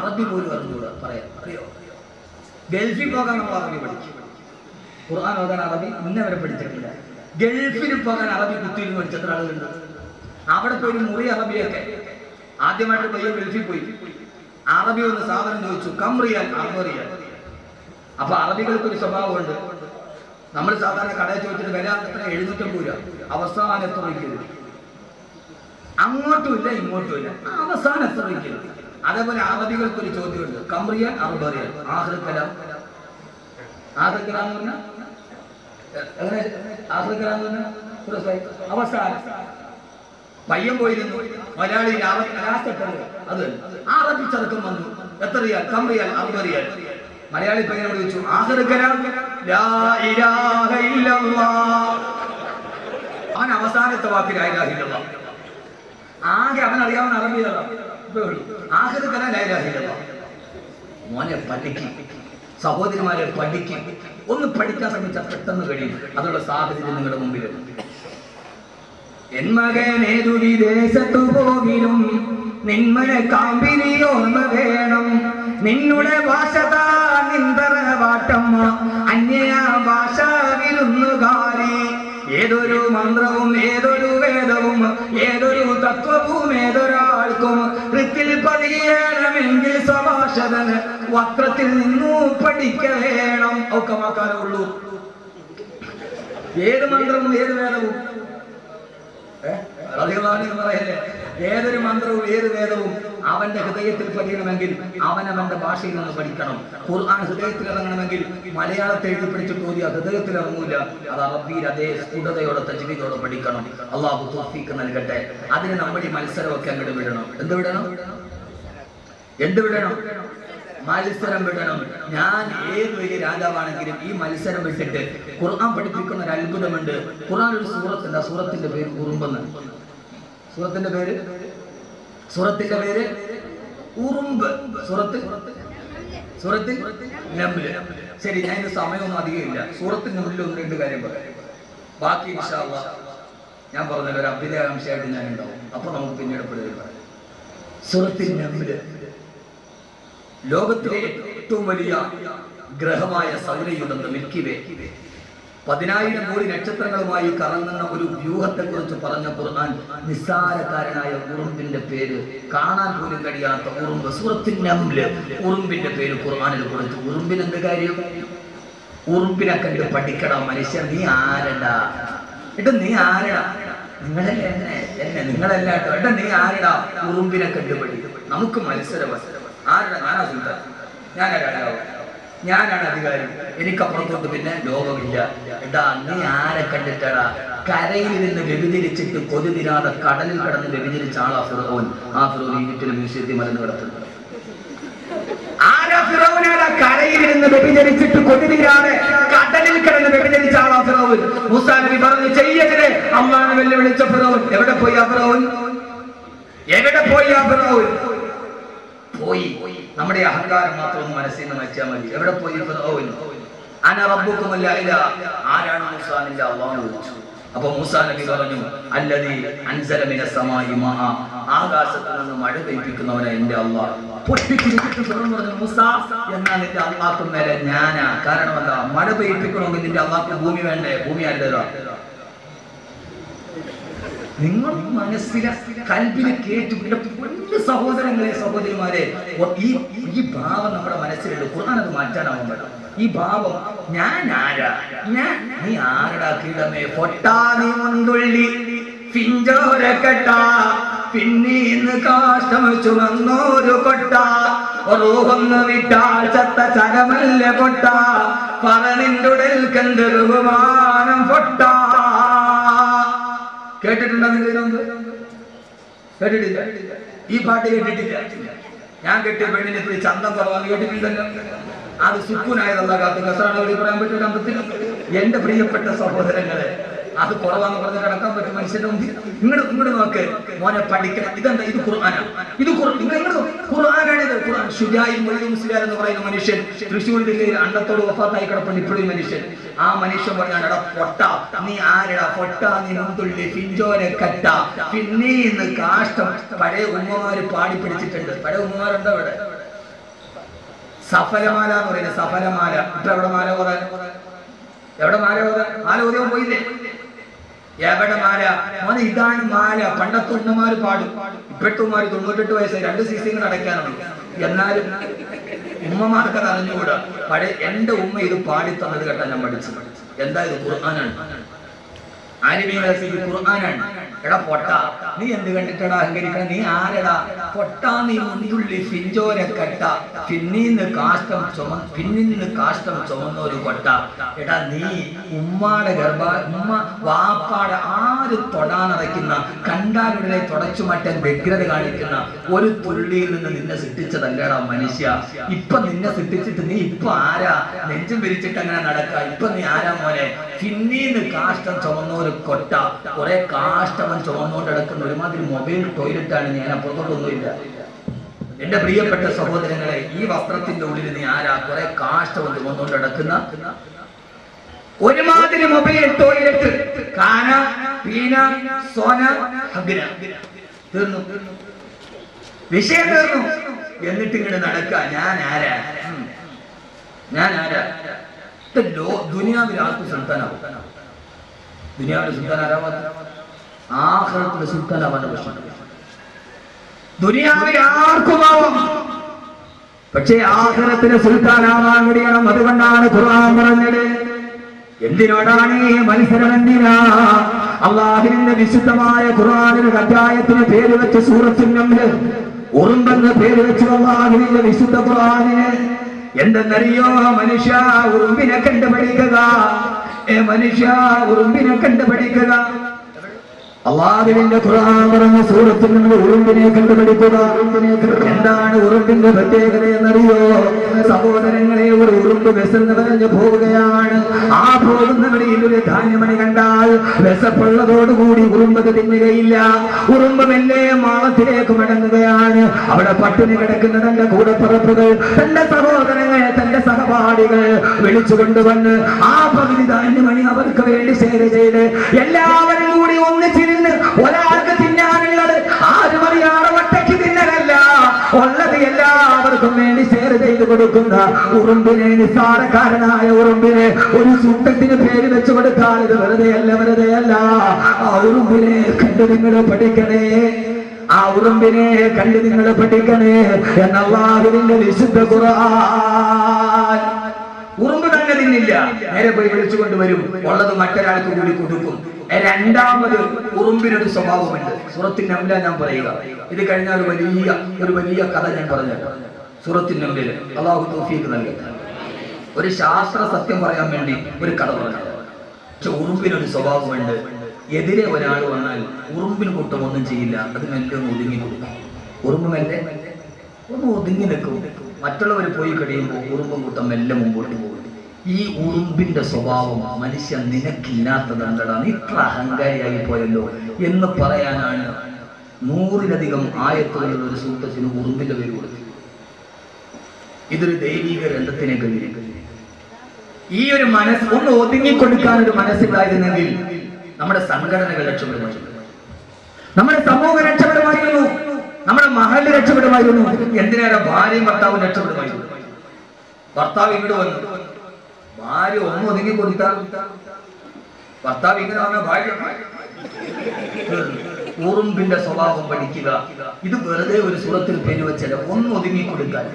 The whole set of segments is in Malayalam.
അറബി പോലും അറിഞ്ഞൂടാ പറയാം. അറിയോ? ഗൾഫിൽ പോകാൻ നമ്മൾ അറബി പഠിച്ചു ഖുർആൻ ഓതാൻ അറബി മുന്നേ വരെ പഠിച്ചിട്ടില്ല. ഗൾഫിൽ പോകാൻ അറബി കുത്തിയിൽ പഠിച്ച എത്ര ആളുകളുണ്ട്. അവിടെ പോയി ഒരു മുറി അറബിയൊക്കെ. ആദ്യമായിട്ട് പയ്യൻ ഗൾഫിൽ പോയി. അറബി ഒന്ന് സാധനം ചോദിച്ചു കമ്രിയാൻ അറബറിയാൻ അപ്പൊ അറബികൾക്ക് ഒരു സ്വഭാവമുണ്ട്. നമ്മൾ സാധാരണ കടയിൽ ചോദിച്ചിട്ട് വില എത്ര? എഴുന്നൂറ്റമ്പത് രൂപ. അവസാനം എത്ര രൂപയ്ക്ക് അങ്ങോട്ടും ഇല്ല ഇങ്ങോട്ടും ഇല്ല. അവസാനം എത്ര അതേപോലെ അറബികൾക്ക് ഒരു ചോദ്യമുണ്ട് കമ്രിയൻ അറബറിയാൻ സുരസായി. അവസാനം പയ്യൻ പോയിരുന്നു മലയാളി അത് ആ അറബി ചെറുക്കം വന്നു. എത്രയാൽ കമ്രിയാൽ അറുപറിയാൽ മലയാളി പയ്യനോട് ചോദിച്ചു ആഹൃക്കലാം ലാ ഇലാഹ ഇല്ലല്ലാഹ് അവൻ അവസാനത്തെ വാക്ക് ലാ ഇലാഹ ഇല്ലല്ലാഹ് ആകെ അവൻ അറിയാവുന്ന അറബിയല്ല ആഹൃക്കല ലാ മോനെ പഠിക്കും. സഹോദരിമാരെ പഠിക്കും. ഒന്ന് പഠിക്കാൻ ശ്രമിച്ചാൽ പെട്ടെന്ന് കഴിയും. അതുള്ള സാഹചര്യം നിങ്ങളുടെ മുമ്പിലുണ്ട് എൻ മകനേതു വിദേശത്തു പോകിലും നിന്മനെ കാമ്പിനി ഓർമ്മ വേണം. നിന്നുടെ ഭാഷ നിന്തറ വാട്ടമ്മ അന്യ ഭാഷ വിരുന്നുകാരി ഏതൊരു മന്ത്രവും ഏതൊരു വേദവും ഏതൊരു തത്വവും ഏതൊരാൾക്കും വൃത്തിൽ പഠിക്കണമെങ്കിൽ സ്വഭാഷതന് വക്രത്തിൽ നിന്നു പഠിക്ക വേണം ഒക്കെ മാക്കാനേ ഉള്ളൂ. ഏത് മന്ത്രവും ഏത് വേദവും? പറയല്ലേ? ഏതൊരു മന്ത്രവും ഏത് വേദവും അവന്റെ ഹൃദയത്തിൽ പഠിക്കണമെങ്കിൽ അവൻ അവന്റെ ഭാഷയിൽ നിന്ന് പഠിക്കണം. ഖുർആൻ ഹൃദയത്തിൽ ഇറങ്ങണമെങ്കിൽ മലയാളത്തെ എഴുതി പഠിച്ചിട്ട് ഓതി ഹൃദയത്തിൽ ഇറങ്ങൂല. അത് അറബിയിൽ അതേ സ്ഫുടതയോടെ തജ്വീദോടെ പഠിക്കണം. അള്ളാഹു തോഫീക്ക് നൽകട്ടെ. അതിന് നമ്മുടെ മത്സരമൊക്കെ അങ്ങോട്ട് വിടണം. എന്ത് വിടണം? എന്ത് വിടണം? മത്സരം വിടണം. ഞാൻ ഏത് വലിയ രാജാവാണെങ്കിലും ഈ മത്സരം വിട്ടിട്ട് ഖുർആൻ പഠിപ്പിക്കുന്ന ഒരു അത്ഭുതമുണ്ട്. ഖുർആൻ ഒരു സൂറത്തുണ്ട് ആ സൂറത്തിന്റെ പേര് ഉറുമ്പെന്ന് സൂറത്തിന്റെ പേര്? സൂറത്തിന്റെ പേര്? ഉറുമ്പ്. സൂറത്ത്? സൂറത്തിൽ നമ്ല് ശരി ഞാൻ സമയമൊന്നും അധികമില്ല സൂറത്തിന്റെ ഉള്ളിൽ ഒന്ന് രണ്ട് കാര്യം പറയാം. ബാക്കി അല്ലാഹ് ഞാൻ പറഞ്ഞ ഒരു അഭ്യുദയാംശമായിട്ട് ഞാൻ ഉണ്ടാവും അപ്പൊ നമുക്ക് പിന്നീട് പറയാം. സൂറത്തിൽ നമ്ല് ലോകത്തിലെ ഏറ്റവും വലിയ ഗ്രഹമായ സൗരയുഗം മിൽക്കി വേ പതിനായിരം കോടി നക്ഷത്രങ്ങളുമായി കറങ്ങുന്ന ഒരു വ്യൂഹത്തെ കുറിച്ച് പറഞ്ഞ ഖുർആൻ നിസ്സാരക്കാരനായ ഉറുമ്പിന്റെ പേര് കാണാൻ പോലും കഴിയാത്ത ഉറുമ്പ്. സൂറത്തിൻ നംൽ ഉറുമ്പിന്റെ പേര് ഖുർആാനിൽ കൊടുത്തു. ഉറുമ്പിന് എന്ത് കാര്യം? ഉറുമ്പിനെ കണ്ട് പഠിക്കടാ മനുഷ്യൻ നീ ആരടാ? എട്ട നീ ആരടാ? നിങ്ങളല്ലേ എന്നെ? എന്നെ നിങ്ങളല്ല കേട്ടോ എടാ നീ ആരടാ? ഉറുമ്പിനെ കണ്ട് പഠിക്കും. നമുക്ക് മത്സരം ആരടാ ഞാനാ സുൽത്താൻ? ഞാനാ രാജാവ് ഞാനാണ് അധികാരി. എനിക്കപ്പുറത്തോട്ട് പിന്നെ ലോകമില്ല. എടാ നീ ആരെ കണ്ടിട്ടടാ? കരയിൽ നിന്ന് വ്യഭിചരിച്ചിട്ട് കൊതി തിരാതെ കടലിൽ കടന്ന് വ്യഭിചരിച്ച ആളാ ഫിറോൻ. ആ ഫിറോൻ ഈജിപ്തിലെ മ്യൂസിയത്തിൽ മരുന്ന് കിടത്തുന്നത് ആരാ ഫിറോനാണ് കരയിൽ നിന്ന് വ്യഭിചരിച്ചിട്ട് കൊതിരാതെ കടലിൽ കിടന്ന് വ്യഭിചരിച്ച ആളാ ഫിറോൻ? മൂസാ പറഞ്ഞു ചെയ്യതിനെ അള്ളാഹ് വെല്ലുവിളിച്ച ഫിറോൻ. എവിടെ പോയി ആ ഫിറോൻ? എവിടെ പോയി ആ ഫിറോൻ? പോയി. നമ്മുടെ അഹങ്കാരം മാത്രം ഒന്ന് മനസ്സിൽ നിന്ന് വെച്ചാൽ മതി. എവിടെ പോയി? അള്ളാഹ് അപ്പൊ മൂസാ നബി പറഞ്ഞു അല്ലതി അൻസലമിന സമായി മഹാ ആകാശത്ത് നിന്ന് മഴ പെയ്പ്പിക്കുന്നവനെ എന്റെ അള്ളാഹ്. എന്നാൽ നിന്റെ അള്ളാഹ്ക്കും മേലെ ഞാനാ. കാരണം എന്താ? മഴ പെയ്പ്പിക്കണമെങ്കിൽ നിന്റെ അള്ളാഹ് ഭൂമി വേണ്ടേ? ഭൂമി ആരുടേതാ? നിങ്ങൾ മനസ്സിലെ കൽബിനെ കേട്ടു എന്റെ പൊന്നു സഹോദരങ്ങളെ സഹോദരിമാരെ ഈ ഈ ഭാവം നമ്മുടെ മനസ്സിലുണ്ട്. ഖുർആൻ അത് മാറ്റാനാവുമ്പോൾ ഈ ഭാവം ഞാൻ ആരാ? ഞാൻ നീ ആരടാ കീടമേ പൊട്ടാ നീ മുന്തുള്ളി. പിഞ്ചോര കെട്ട. പിന്നീന്ന് കാഷ്ടം ചുമന്നോരു കൊട്ട. റൂഹൊന്ന് വിട്ടാൽ ചത്ത ചരമല്ല കൊട്ട. ഉടൽ കണ്ട് ബഹുമാനം പൊട്ടാ കേട്ടിട്ടുണ്ടോ നിങ്ങൾ ഇതിനു മുമ്പ് കേട്ടിട്ടില്ല? ഈ പാട്ട് കേട്ടിട്ടില്ല. ഞാൻ കെട്ടിയ പെണ്ണിനെ പിടിച്ച് ചന്തം കുറവാന്ന് കേട്ടിട്ടില്ലല്ലോ. അത് സുക്കുനായതല്ല കാത്ത്. കസറാണ് അവിടെ പറയാൻ പറ്റില്ല അമ്പത്തിൽ എന്റെ പ്രിയപ്പെട്ട സഹോദരങ്ങളെ അത് കുറവാന്ന് പറഞ്ഞ് കിടക്കാൻ പറ്റും മനുഷ്യന്റെ മുമ്പിൽ. ഇങ്ങോട്ട് ഇങ്ങോട്ട് നോക്ക്. മോനെ പഠിക്കണം. ഇതെന്താ? ഇത് ഖുർആനാണ് ഇത് ഖുർ- നിങ്ങൾ ഇങ്ങോട്ട് നോക്ക്. ഖുർആനാണ് ഇത് ഖുർആൻ ഷുജായി മൊഴി മുസ്ലിയാർ എന്ന് പറയുന്ന മനുഷ്യൻ തൃശ്ശൂർ ജില്ലയിൽ അണ്ടത്തോട് വഫാത്തായി കിടപ്പുണ്ട് ഇപ്പോഴും മനുഷ്യൻ. ആ മനുഷ്യൻ പറഞ്ഞാണ് എടാ പൊട്ട. നീ ആരടാ? പൊട്ട. നീ മുന്തുള്ളി. പിഞ്ചോര കറ്റ പിന്നെ ഇന്ന് കാഷ്ടം പഴയ ഉമ്മമാര് പാടി പിടിച്ചിട്ടുണ്ട് പഴയ ഉമ്മമാരുണ്ടോ ഇവിടെ? സഫലമാല എന്ന് പറയുന്നത് സഫലമാല. ഇപ്പൊ എവിടെ മാല ഓതാൻ? എവിടെ മാല ഓതാൻ? മാല ഓതിയോ പോയില്ലേ? എവിടെ മാല? മോനെ ഇതാണ് മാല. പണ്ടത്തെ ഉണ്ണമാര് പാടും. ഉമ്മമാര് തൊണ്ണൂറ്റെട്ട് വയസ്സായി. രണ്ട് സീസണുകൾ അടയ്ക്കാനുണ്ട് എന്നാലും ഉമ്മമാർക്ക് അറിഞ്ഞുകൂടാ പഴയ എന്റെ ഉമ്മ ഇത് പാടി തന്നത് കേട്ടാ ഞാൻ പഠിച്ചു എന്താ ഇത്? ഖുർആനാണ്. ഖുർആനാണ്. എടാ പൊട്ട നീ എന്ത് കണ്ടിട്ടടാ അഹങ്കരിക്കണം? നീ ആരടാ? പൊട്ട നീ മുണ്ടുള്ളി ഫിഞ്ചോര കട്ട. പിന്നീന്ന് കാഷ്ടം ചുമ പിന്നിന്ന് കാഷ്ടം ചുമന്ന ഒരു കൊട്ട. എടാ നീ ഉമ്മാടെ ഗർഭ ഉമ്മ വാപ്പാടെ ആര് തൊടാനടയ്ക്കുന്ന കണ്ടാലുടനെ തുടച്ചു മാറ്റാൻ വ്യഗ്രത കാണിക്കുന്ന ഒരു തുള്ളിയിൽ നിന്ന് നിന്നെ സൃഷ്ടിച്ചതല്ലടാ മനുഷ്യ. ഇപ്പൊ നിന്നെ സൃഷ്ടിച്ചിട്ട് നീ ഇപ്പൊ ആരാ? നെഞ്ചും വിരിച്ചിട്ട് അങ്ങനെ നടക്ക. ഇപ്പൊ നീ ആരാ മോനെ? പിന്നീന്ന് കാഷ്ടം ചുമന്ന ഒരു കൊട്ട കുറെ കാഷ്ടവൻ ചുമന്നുകൊണ്ട് കിടക്കുന്ന ഒരുമാതിരി മൊബൈൽ ടോയ്ലറ്റ് ആണ് ഞാൻ അപ്പുറത്തോട്ടൊന്നുമില്ല. എന്റെ പ്രിയപ്പെട്ട സഹോദരങ്ങളെ ഈ വസ്ത്രത്തിന്റെ ഉള്ളിൽ നീ ആരാ? കുറെ കാഷ്ടവൻ ചുമന്നുകൊണ്ട് കിടക്കുന്ന ഒരുമാതിരി മൊബൈൽ ടോയ്ലറ്റ് കാന പീന സോന തീർന്നു. വിഷയം തീർന്നു. എന്നിട്ട് ഇങ്ങോട്ട് നടക്ക. ഞാൻ ആരാ? ഞാൻ ആരാ? ദുനിയാവിൽ ആൾക്ക് സുൽത്താനാവും. ദുനിയാവിലെ സുൽത്താൻ ആരാവാൻ ആഹ്ലത്തിലെ ആവാൻ പ്രശ്നം ദുനിയാവിൽ ആർക്കുമാവും? പക്ഷേ ആഹ്റത്തിലെ സുൽത്താനാവാൻ കഴിയണം. അതുകൊണ്ടാണ് ഖുർആൻ പറഞ്ഞത്. എന്തിനോടാണ് ഈ മത്സരം എന്തിനാ? അള്ളാഹുവിന്റെ വിശുദ്ധമായ ഖുർആനിന് അധ്യായത്തിന് പേര് വെച്ച് സൂറത്തുന്നമ്പിൽ ഉറുമ്പെന്ന് പേര് വെച്ച് അള്ളാഹുവിന്റെ വിശുദ്ധ ഖുർആനിന് എന്തെന്നറിയോ മനുഷ്യ? ഉറുമ്പിനെ കണ്ടുപിടിക്കുക. ഉറുമ്പിനെ ഖുർആൻ സൂറത്തിൽ എന്താണ് ഉറുമ്പിന്റെ പ്രത്യേകത എന്നറിയോ? സഹോദരങ്ങളെ ഒരു ഉറുമ്പ് വിസന്ന് പറഞ്ഞു പോവുകയാണ്. ആ പോകുന്ന വഴിയിൽ ഒരു ധാന്യമണി കണ്ടാൽ വിസപ്പുള്ളതോടുകൂടി ഉറുമ്പത് തിന്നുകയില്ല. ഉറുമ്പ് മെല്ലെ മാളത്തിലേക്ക് മടങ്ങുകയാണ്. അവിടെ പട്ടിണി കിടക്കുന്ന തന്റെ കൂടപ്പുറപ്പുകൾ തന്റെ തന്റെ സഹപാഠികൾ വിളിച്ചു കൊണ്ടുവന്ന് ആ പകുതി ധാന്യമണി അവർക്ക് വേണ്ടി സേവ ചെയ്ത് എല്ലാവരും കൂടി ഒന്നിച്ചിരുന്ന് ഒരാൾക്ക് തിന്നാനുള്ളത് ആരും അറിയാതെ ഒറ്റയ്ക്ക് തിന്നലല്ല. ഉള്ളത് എല്ലാവർക്കും വേണ്ടി ഷെയർ ചെയ്ത് കൊടുക്കുന്ന ഉറുമ്പിനെ നിസ്സാരക്കാരനായ ഉറുമ്പിനെ ഒരു സുട്ടത്തിന് പേര് വെച്ച് കൊടുത്താൽ ഇത് വെറുതെ അല്ല വെറുതെ അല്ല. ആ ഉറുമ്പിനെ കണ്ടു നിങ്ങൾ പഠിക്കണേ. ആ ഉറുമ്പിനെ കണ്ടു നിങ്ങൾ പഠിക്കണേ. എന്നല്ലാഹുവിന്റെ വിശുദ്ധ ഖുർആൻ. തിന്നില്ല നേരെ പോയി വിളിച്ചു കൊണ്ടുവരും ഉള്ളത് മറ്റൊരാൾക്ക് കൂടി കൊടുക്കും. രണ്ടാമത് ഉറുമ്പിനൊരു സ്വഭാവമുണ്ട്. സൂറത്തിന്റെ അമ്മ ഞാൻ പറയുക. ഇത് കഴിഞ്ഞാൽ ഒരു വലിയ ഒരു വലിയ കഥ ഞാൻ പറഞ്ഞു സൂറത്തിന്റെ അമ്മയിൽ അള്ളാഹു തോഫീക്ക് നൽകി ഒരു ശാസ്ത്ര സത്യം പറയാൻ വേണ്ടി ഒരു കഥ പറഞ്ഞു പക്ഷെ ഉറുമ്പിനൊരു സ്വഭാവമുണ്ട്. എതിരെ ഒരാൾ വന്നാൽ ഉറുമ്പിന് കൂട്ടം ഒന്നും ചെയ്യില്ല. അത് മെല്ലെ ഒന്ന് ഒതുങ്ങി കൊടുക്കും ഉറുമ്പ് മെല്ലെ? ഒന്ന് ഒതുങ്ങി നിൽക്കും. മറ്റുള്ളവർ പോയി കഴിയുമ്പോൾ ഉറുമ്പ് കൂട്ടം മെല്ലെ മുമ്പോട്ട് പോകും. ഈ ഉറുമ്പിന്റെ സ്വഭാവം മനുഷ്യൻ നിനക്കില്ലാത്തതാണ് ഇത്ര അഹങ്കാരിയായി പോയല്ലോ എന്ന് പറയാനാണ് നൂറിലധികം ആയത്തുകളുള്ള ഒരു സൂത്രത്തിന് ഉറുമ്പിന്റെ പേര് കൊടുത്തു ഇതൊരു ദൈവിക രംഗത്തിനെ കഴിയും ഈ ഒരു മനസ്സ് ഒന്ന് ഒതുങ്ങിക്കൊടുക്കാൻ ഒരു മനസ്സുണ്ടായിരുന്നെങ്കിൽ നമ്മുടെ സംഘടനകൾ രക്ഷപ്പെടുമായിരുന്നു. നമ്മുടെ സമൂഹം രക്ഷപ്പെടുമായിരുന്നു. നമ്മുടെ മഹൽ രക്ഷപ്പെടുമായിരുന്നു. എന്തിനേറെ ഭാര്യയും ഭർത്താവും രക്ഷപ്പെടുമായിരുന്നു. ഭർത്താവ് ഇങ്ങോട്ട് വന്നു. ഭാര്യ ഒന്ന് ഒതുങ്ങി കൊടുത്താൽ ഭർത്താവ് ഇങ്ങനെ പറഞ്ഞ ഭാര്യ ഉറുമ്പിന്റെ സ്വഭാവം പഠിക്കുക. ഇത് വെറുതെ ഒരു സുഖത്തിൽ പേര് വെച്ചല്ല. ഒന്ന് ഒതുങ്ങി കൊടുക്കാൻ.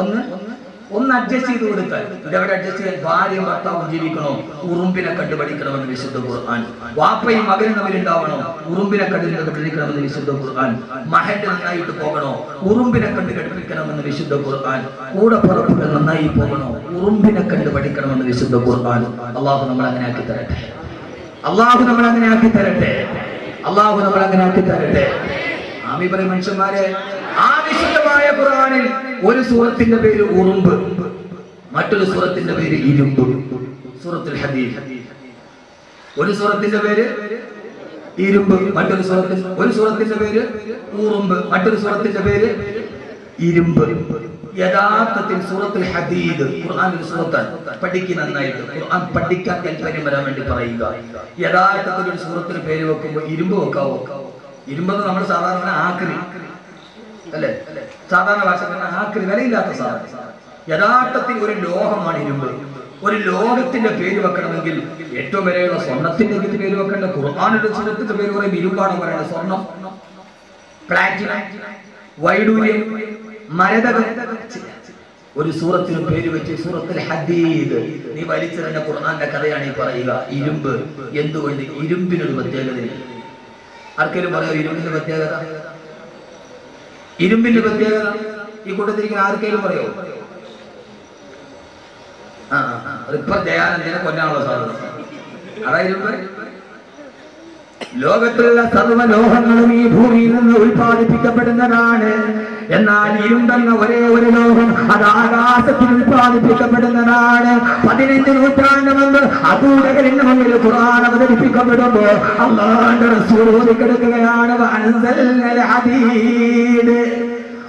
ഒന്ന് ഒന്ന് അഡ്ജസ്റ്റ് ചെയ്ത് കൊടുക്കാൻ ഇതെവിടെ അഡ്ജസ്റ്റ് ചെയ്യാൻ ഭാര്യയും ഭർത്താവും ജീവിക്കണോ. ഉറുമ്പിനെ കണ്ടുപഠിക്കണമെന്ന് വിശുദ്ധ ഖുർആൻ. വാപ്പയും മകനും തമ്മിലുണ്ടാവണോ ഉറുമ്പിനെ കണ്ടു കണ്ടുപിടിക്കണമെന്ന് വിശുദ്ധ ഖുർആൻ. മഹന്റെ നന്നായിട്ട് പോകണോ. ഉറുമ്പിനെ കണ്ടു കണ്ടുപിടിക്കണമെന്ന് വിശുദ്ധ ഖുർആൻ. കൂടെ പുറപ്പെട്ട് നന്നായി പോകണോ. ഉറുമ്പിനെ കണ്ടു പഠിക്കണമെന്ന് വിശുദ്ധ ഖുർആൻ. അള്ളാഹു നമ്മൾ അങ്ങനെ ആക്കി തരട്ടെ. അള്ളാഹു നമ്മൾ അങ്ങനെ ആക്കി തരട്ടെ. അള്ളാഹു നമ്മൾ അങ്ങനെ ആക്കി തരട്ടെ. ആമി പറയും മനുഷ്യന്മാരെ ആ വിശുദ്ധമായ ഒരു സൂറത്തിന്റെ പേര് ഉറുമ്പ് മറ്റൊരു സൂറത്തിന്റെ പേര് ഇരുമ്പ്. സൂറത്തുൽ ഹദീദ്. ഒരു സൂറത്തിന്റെ പേര് ഇരുമ്പ് മറ്റൊരു സൂറത്തിൽ ഒരു സൂറത്തിന്റെ പേര് ഉറുമ്പ് മറ്റൊരു സൂറത്തിന്റെ പേര് ഇരുമ്പ്. യഥാർത്ഥത്തിൽ സൂറത്തുൽ ഹദീദ് ഖുർആൻ ഒരു സൂറത്താണ്. പഠിക്കുക നന്നായിട്ട്. ഖുർആൻ പഠിക്കാൻ താല്പര്യം വരാൻ വേണ്ടി പറയുക. യഥാർത്ഥത്തിൽ ഒരു സൂറത്തിന് പേര് വെക്കുമ്പോൾ ഇരുമ്പ് വെക്കാവോ? ഇരുമ്പെന്ന് നമ്മൾ സാധാരണ ആക്രി. അല്ലേ? സാധാരണ ഭാഷ ആക്രി വിലയില്ലാത്ത സാധനം. യഥാർത്ഥത്തിൽ ഒരു ലോഹമാണ് ഇരുമ്പ്. ഒരു ലോകത്തിന്റെ പേര് വെക്കണമെങ്കിൽ ഏറ്റവും വിലയുള്ള സ്വർണത്തിന്റെ പേര് വെക്കേണ്ട കുർബാനയുടെ ചിഹ്നത്തിന്റെ പേര് പറയും ഇരുമ്പാണ് പറയുന്നത്. സ്വർണം പ്ലാറ്റിനം വൈഡൂര്യം മരതകം. ഒരു സൂറത്തിന് പേര് വെച്ച് സൂറത്തിൽ ഹദീദ്. നീ വലിച്ചെറിഞ്ഞ ഖുർആന്റെ കഥയാണ് ഈ പറയുക. ഇരുമ്പ് എന്തുകൊണ്ട് ഇരുമ്പിനൊരു പ്രത്യേകതയില്ല? ആർക്കെങ്കിലും പറയോ ഇരുമ്പിന്റെ പ്രത്യേകത? ഇരുമ്പിന്റെ പ്രത്യേകത ഈ കൂട്ടത്തിരിക്കുന്ന ആർക്കെങ്കിലും പറയോ? റിപ്പർ ദയാനന്ദനെ കൊല്ലാനുള്ള സാധ്യത. അതാ ഇരുമ്പ്. ലോകത്തിലുള്ള സർവലോഹങ്ങളും ഈ ഭൂമിയിൽ നിന്ന് ഉൽപ്പാദിപ്പിക്കപ്പെടുന്നതാണ് എന്നാൽ ഇരുണ്ടെന്ന ഒരേ ഒരു ലോകം അത് ആകാശത്തിൽ ഉൽപ്പാദിപ്പിക്കപ്പെടുന്നതാണ് പതിനഞ്ച് നൂറ്റാണ്ട് മുമ്പ് അബൂലഹലിന് മുമ്പിൽ ഖുർആൻ അവതരിപ്പിക്കപ്പെടുമ്പോ അള്ളാന്റെ റസൂൽ ഓതിക്കെടുക്കുകയാണ് വഅൻസൽനൽ ഹദീദ്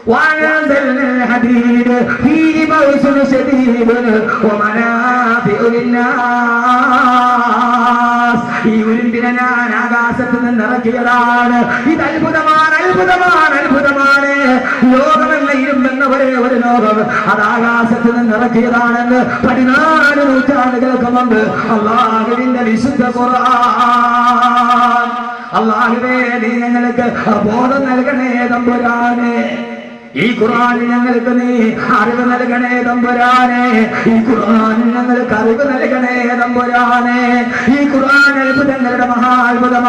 وأنزلنا الحديد فيه بأس شديد ومنافع للناس ഈ ഉരുണ്ടിനെ ഞാൻ ആകാശത്ത് നിന്ന് ഇറക്കിയതാണ് ഇത് അത്ഭുതമാണ് അത്ഭുതമാണ് അത്ഭുതമാണ്. ലോകമല്ല ഇരുമ്പെന്ന ഒരേ ഒരു ലോകം. അത് ആകാശത്ത് നിന്ന് ഇറക്കിയതാണെന്ന് പതിനാല് നൂറ്റാണ്ടുകൾക്ക് മുമ്പ് അള്ളാഹുവിന്റെ വിശുദ്ധ ഖുർആൻ. അള്ളാഹുവേ നീ ഞങ്ങൾക്ക് ബോധം നൽകണേ തമ്പുരാനെ. ഈ ഖുർആൻ ഞങ്ങൾക്ക് നീ അറിവ് നൽകണേ തമ്പുരാനെ. ഈ ഖുർആൻ ഞങ്ങൾക്ക് അറിവ് നൽകണേ തമ്പുരാനെ. ഈ ഖുർആൻ അത്ഭുതങ്ങളുടെ മഹാത്ഭുതമാണ്